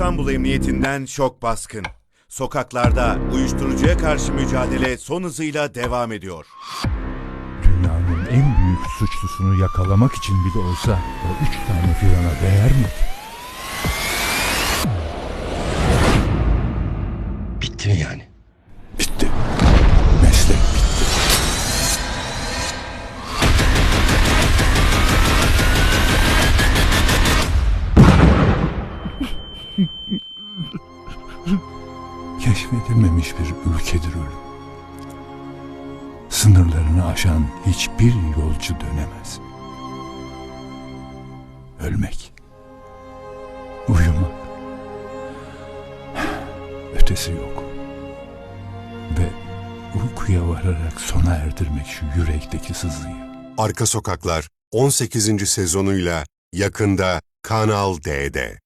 İstanbul Emniyetinden şok baskın. Sokaklarda uyuşturucuya karşı mücadele son hızıyla devam ediyor. Dünyanın en büyük suçlusunu yakalamak için bile olsa o üç tane firana değer mi? Bitti mi yani? Keşfedilmemiş bir ülkedir ölüm. Sınırlarını aşan hiçbir yolcu dönemez. Ölmek. Uyumak. Ötesi yok ve uykuya vararak sona erdirmek şu yürekteki sızıyı. Arka Sokaklar 18. sezonuyla yakında Kanal D'de.